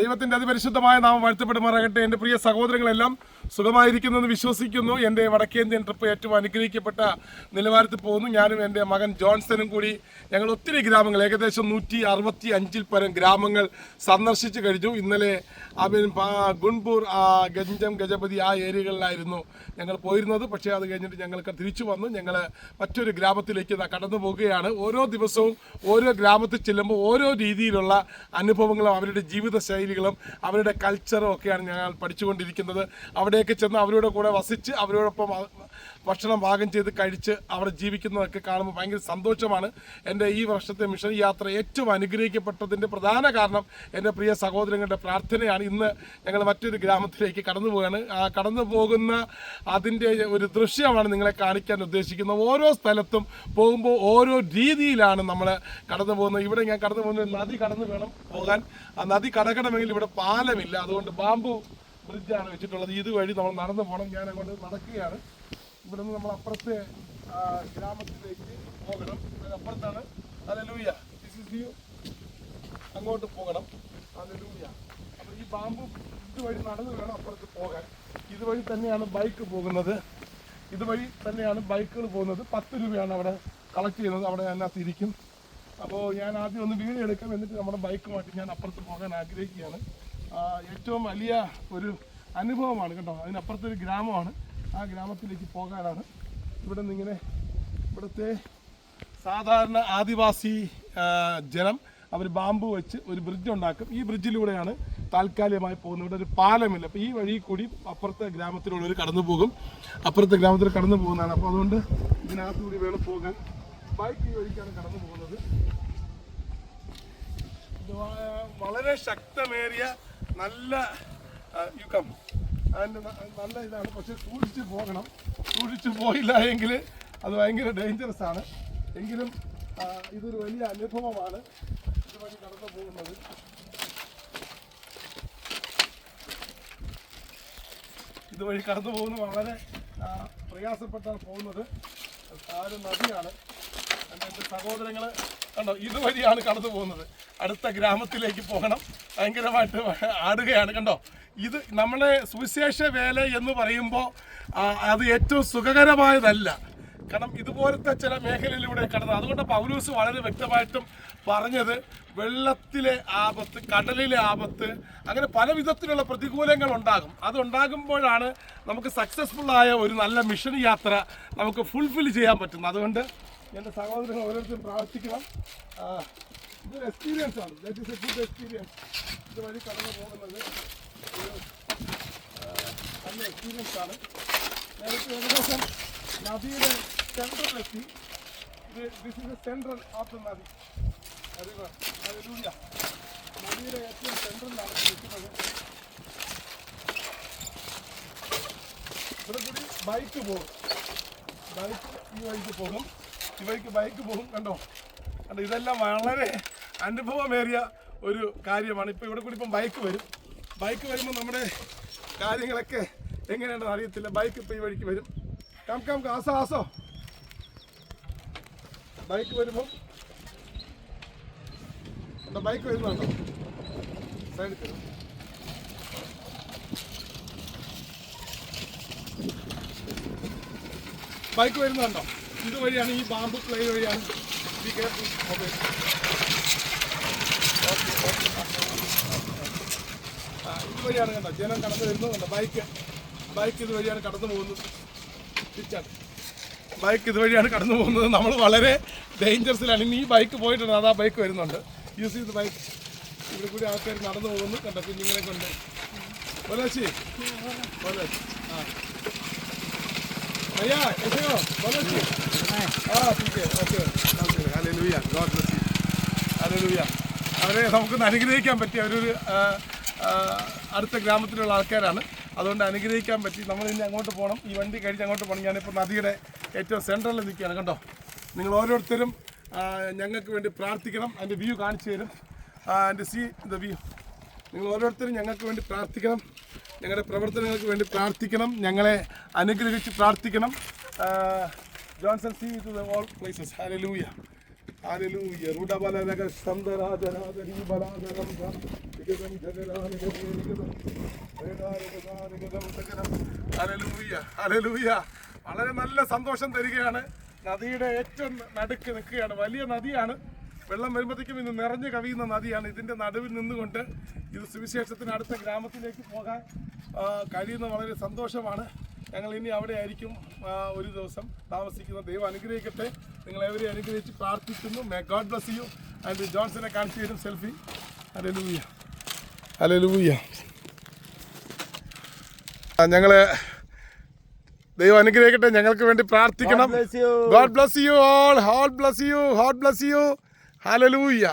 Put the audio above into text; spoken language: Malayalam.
ദൈവത്തിന്റെ അതിപരിശുദ്ധമായ നാമം വാഴ്ത്തപ്പെടുമാറാകട്ടെ. എന്റെ പ്രിയ സഹോദരങ്ങളെല്ലാം സുഖമായിരിക്കുന്നു എന്ന് വിശ്വസിക്കുന്നു. എന്റെ വടക്കേന്ത്യൻ ട്രിപ്പ് ഏറ്റവും അനുഗ്രഹിക്കപ്പെട്ട നിലവാരത്തിൽ പോകുന്നു. ഞാനും എന്റെ മകൻ ജോൺസനും കൂടി ഞങ്ങൾ ഒത്തിരി ഗ്രാമങ്ങൾ ഏകദേശം നൂറ്റി അറുപത്തി അഞ്ചിൽ പരം ഗ്രാമങ്ങൾ സന്ദർശിച്ചു കഴിഞ്ഞു. ഇന്നലെ അവൻ ഗുൺപൂർ ഗഞ്ചം ഗജപതി ആ ഏരിയകളിലായിരുന്നു ഞങ്ങൾ പോയിരുന്നത്. പക്ഷേ അത് കഴിഞ്ഞിട്ട് ഞങ്ങൾക്ക് തിരിച്ചു വന്നു. ഞങ്ങൾ മറ്റൊരു ഗ്രാമത്തിലേക്ക് കടന്നു പോകുകയാണ് ഓരോ ദിവസവും ഓരോ ഗ്രാമത്തിൽ ചെല്ലുമ്പോൾ ഓരോ രീതിയിലുള്ള അനുഭവങ്ങളും അവരുടെ ജീവിത ശൈലികളും അവരുടെ കൾച്ചറും ഒക്കെയാണ് ഞങ്ങൾ പഠിച്ചുകൊണ്ടിരിക്കുന്നത്. അവിടെയൊക്കെ ചെന്ന് അവരുടെ കൂടെ വസിച്ച് അവരോടൊപ്പം ഭക്ഷണം പാകം ചെയ്ത് കഴിച്ച് അവിടെ ജീവിക്കുന്നതൊക്കെ കാണുമ്പോൾ ഭയങ്കര സന്തോഷമാണ്. എന്റെ ഈ വർഷത്തെ മിഷൻ യാത്ര ഏറ്റവും അനുഗ്രഹിക്കപ്പെട്ടതിന്റെ പ്രധാന കാരണം എന്റെ പ്രിയ സഹോദരങ്ങളുടെ പ്രാർത്ഥനയാണ്. ഇന്ന് ഞങ്ങൾ മറ്റൊരു ഗ്രാമത്തിലേക്ക് കടന്നു പോവുകയാണ് ആ കടന്നു പോകുന്ന അതിന്റെ ഒരു ദൃശ്യമാണ് നിങ്ങളെ കാണിക്കാൻ ഉദ്ദേശിക്കുന്നത്. ഓരോ സ്ഥലത്തും പോകുമ്പോൾ ഓരോ രീതിയിലാണ് നമ്മൾ കടന്നു പോകുന്നത്. ഇവിടെ ഞാൻ കടന്നു പോകുന്ന നദി കടന്നു വേണം പോകാൻ. ആ നദി കടക്കണമെങ്കിൽ ഇവിടെ പാലമില്ല. അതുകൊണ്ട് ബാമ്പു ബ്രിഡ്ജാണ് വെച്ചിട്ടുള്ളത്. ഇതുവഴി നമ്മൾ നടന്നു പോകണം ഞാൻ അങ്ങോട്ട് നടക്കുകയാണ്. ഇവിടെ നിന്ന് നമ്മൾ അപ്പുറത്തെ ഗ്രാമത്തിലേക്ക് പോകണം. അപ്പുറത്താണ് അലലൂയ അങ്ങോട്ട് പോകണം. അലലൂയ അപ്പോൾ ഈ ബാമ്പു ഇതുവഴി നടന്നു വേണം അപ്പുറത്ത് പോകാൻ. ഇതുവഴി തന്നെയാണ് ബൈക്ക് പോകുന്നത്. ഇതുവഴി തന്നെയാണ് ബൈക്കുകൾ പോകുന്നത്. പത്ത് രൂപയാണ് അവിടെ കളക്ട് ചെയ്യുന്നത്. അവിടെ അതിനകത്ത് ഇരിക്കും. അപ്പോൾ ഞാൻ ആദ്യം ഒന്ന് വീഡിയോ എടുക്കാം. എന്നിട്ട് നമ്മുടെ ബൈക്ക് മാറ്റി ഞാൻ അപ്പുറത്ത് പോകാൻ ആഗ്രഹിക്കുകയാണ്. ഏറ്റവും വലിയ ഒരു അനുഭവമാണ് കേട്ടോ. അതിനപ്പുറത്തൊരു ഗ്രാമമാണ്. ആ ഗ്രാമത്തിലേക്ക് പോകാനാണ്. ഇവിടെ നിന്നിങ്ങനെ ഇവിടുത്തെ സാധാരണ ആദിവാസി ജനം അവർ ബാമ്പു വെച്ച് ഒരു ബ്രിഡ്ജ് ഉണ്ടാക്കും. ഈ ബ്രിഡ്ജിലൂടെയാണ് താൽക്കാലികമായി പോകുന്നത്. ഇവിടെ ഒരു പാലമില്ല. അപ്പോൾ ഈ വഴി കൂടി അപ്പുറത്തെ ഗ്രാമത്തിലുള്ളവർ കടന്നു പോകും. അപ്പുറത്തെ ഗ്രാമത്തിൽ കടന്നു പോകുന്നതാണ്. അപ്പോൾ അതുകൊണ്ട് ഇതിനകത്തുകൂടി വേണം പോകാൻ. ബൈക്ക് ഈ വഴിക്കാണ് കടന്നു പോകുന്നത്. വളരെ ശക്തമേറിയ നല്ല യുഗം. അതിന്റെ നല്ല ഇതാണ്. പക്ഷെ സൂക്ഷിച്ച് പോകണം. സൂക്ഷിച്ച് പോയില്ല എങ്കിൽ അത് ഭയങ്കര ഡേഞ്ചറസ് ആണ്. എങ്കിലും ഇതൊരു വലിയ അനുഭവമാണ്. ഇതുവഴി കടന്നു പോകുന്നത്. ഇതുവഴി കടന്നു പോകുന്നത് വളരെ പ്രയാസപ്പെട്ടാണ് പോകുന്നത്. ആര് നദിയാണ് എന്റെ സഹോദരങ്ങൾ കണ്ടോ ഇതുവഴിയാണ് കടന്നു പോകുന്നത്. അടുത്ത ഗ്രാമത്തിലേക്ക് പോകണം. ഭയങ്കരമായിട്ട് ആടുകയാണ്. കണ്ടോ ഇത് നമ്മളെ സുവിശേഷ വേല എന്ന് പറയുമ്പോൾ അത് ഏറ്റവും സുഖകരമായതല്ല. കാരണം ഇതുപോലത്തെ ചില മേഖലയിലൂടെ കടന്നത് അതുകൊണ്ട് പൗലൂസ് വളരെ വ്യക്തമായിട്ടും പറഞ്ഞത് വെള്ളത്തിലെ ആപത്ത് കടലിലെ ആപത്ത് അങ്ങനെ പല വിധത്തിലുള്ള പ്രതികൂലങ്ങൾ ഉണ്ടാകും. അതുണ്ടാകുമ്പോഴാണ് നമുക്ക് സക്സസ്ഫുള്ളായ ഒരു നല്ല മിഷൻ യാത്ര നമുക്ക് ഫുൾഫിൽ ചെയ്യാൻ പറ്റുന്നത്. അതുകൊണ്ട് എന്റെ സഹോദരങ്ങൾ ഓരോരുത്തരും പ്രാർത്ഥിക്കണം. ഇതൊരു എക്സ്പീരിയൻസ് ആണ്. That is a good experience ഇത് വഴി കടന്നു പോകുന്നത് നല്ല എക്സ്പീരിയൻസ് ആണ്. നേരത്തെ ഏകദേശം നദിയുടെ സെൻട്രലെത്തി ഇത് this is a central of the nadi. Hallelujah. നദിയുടെ ഏറ്റവും സെൻട്രലിലാണ് നിൽക്കുന്നത്. ഇവിടെ കൂടി ബൈക്ക് പോകും. ബൈക്ക് ഈ വഴിക്ക് പോകും. ഈ വഴിക്ക് ബൈക്ക് പോകും കണ്ടോ? കണ്ടോ ഇതെല്ലാം വളരെ അനുഭവമേറിയ ഒരു കാര്യമാണ്. ഇപ്പോൾ ഇവിടെ കൂടി ഇപ്പം ബൈക്ക് വരും. ബൈക്ക് വരുമ്പോൾ നമ്മുടെ കാര്യങ്ങളൊക്കെ എങ്ങനെയാണെന്ന് അറിയത്തില്ല. ബൈക്ക് ഇപ്പോൾ ഈ വഴിക്ക് വരും. കം കം ആസോ ആസോ. ബൈക്ക് വരുമ്പോൾ കണ്ടോ ബൈക്ക് വരുന്നുണ്ടോ? സൈഡിൽ തരും ബൈക്ക് വരുന്നുണ്ടോ? ഇതുവഴിയാണ് ഈ ബാമ്പു പ്ലേ വഴിയാണ്. Okay, okay. ആ, ഇതുവഴിയാണ് കണ്ടോ? ജനം കടന്നു വരുന്നതുണ്ട് ബൈക്ക് ബൈക്ക് ഇതുവഴിയാണ് കടന്നു പോകുന്നത്. ബൈക്ക് ഇതുവഴിയാണ് കടന്നു പോകുന്നത്. നമ്മൾ വളരെ ഡേഞ്ചറസിലാണ് ഇനി ഈ ബൈക്ക് പോയിട്ടുണ്ട്. അതാ ബൈക്ക് വരുന്നുണ്ട്. യൂസ് ചെയ്ത് ബൈക്ക് ഇവിടെ കൂടി ആൾക്കാർ നടന്നു പോകുന്നു. കണ്ടോ? കുഞ്ഞുങ്ങളെ കൊണ്ട്. ഒരാശി. ഒരാശി. ആ. भैया कैसे हो बोलो जी हाँ ठीक है okay okay hallelujah God bless you hallelujah അവരെ നമുക്കൊന്ന് അനുഗ്രഹിക്കാൻ പറ്റിയ ഒരു ആ, ആ, അടുത്ത ഗ്രാമത്തിലുള്ള ആൾക്കാരാണ് അതുകൊണ്ട് അനുഗ്രഹിക്കാൻ പറ്റി നമ്മൾ ഇനി അങ്ങോട്ട് പോകണം ഈ വണ്ടി കഴിച്ച് അങ്ങോട്ട് പോകണം ഞാനിപ്പോൾ നദിയുടെ ഏറ്റവും സെൻട്രലിൽ നിൽക്കുകയാണ് കണ്ടോ നിങ്ങൾ ഓരോരുത്തരും ആ, ഞങ്ങൾക്ക് വേണ്ടി പ്രാർത്ഥിക്കണം അതിൻ്റെ വ്യൂ കാണിച്ചു തരും എൻ്റെ സി ദ വ്യൂ നിങ്ങൾ ഓരോരുത്തരും ഞങ്ങൾക്ക് വേണ്ടി പ്രാർത്ഥിക്കണം ഞങ്ങളുടെ പ്രവർത്തനങ്ങൾക്ക് വേണ്ടി പ്രാർത്ഥിക്കണം ഞങ്ങളെ അനുഗ്രഹിച്ച് പ്രാർത്ഥിക്കണം. Johnson see to the all places hallelujah hallelujah റുഡബലരക സന്ദരാജരാജരീ ബലാജരം. വളരെ നല്ല സന്തോഷം തരികയാണ് നദിയുടെ ഏറ്റവും നടുക്ക് നിൽക്കുകയാണ് വലിയ നദിയാണ് വെള്ളം വരുമ്പോഴത്തേക്കും ഇന്ന് നിറഞ്ഞു കവിയുന്ന നദിയാണ്. ഇതിന്റെ നടുവിൽ നിന്നുകൊണ്ട് ഇത് സുവിശേഷത്തിന് അടുത്ത ഗ്രാമത്തിലേക്ക് പോകാൻ കഴിയുന്ന വളരെ സന്തോഷമാണ്. ഞങ്ങൾ ഇനി അവിടെ ആയിരിക്കും ഒരു ദിവസം താമസിക്കുന്ന ദൈവം അനുഗ്രഹിക്കട്ടെ. നിങ്ങൾ എവരെ അനുഗ്രഹിച്ച് പ്രാർത്ഥിക്കുന്നു. May God bless you and ജോൺസനെ കാണിച്ചു തരും സെൽഫി ഹല്ലേലൂയ ഹല്ലേലൂയ ഞങ്ങൾ ദൈവം അനുഗ്രഹിക്കട്ടെ. ഞങ്ങൾക്ക് വേണ്ടി പ്രാർത്ഥിക്കണം. God bless you all whole bless you hot bless you hallelujah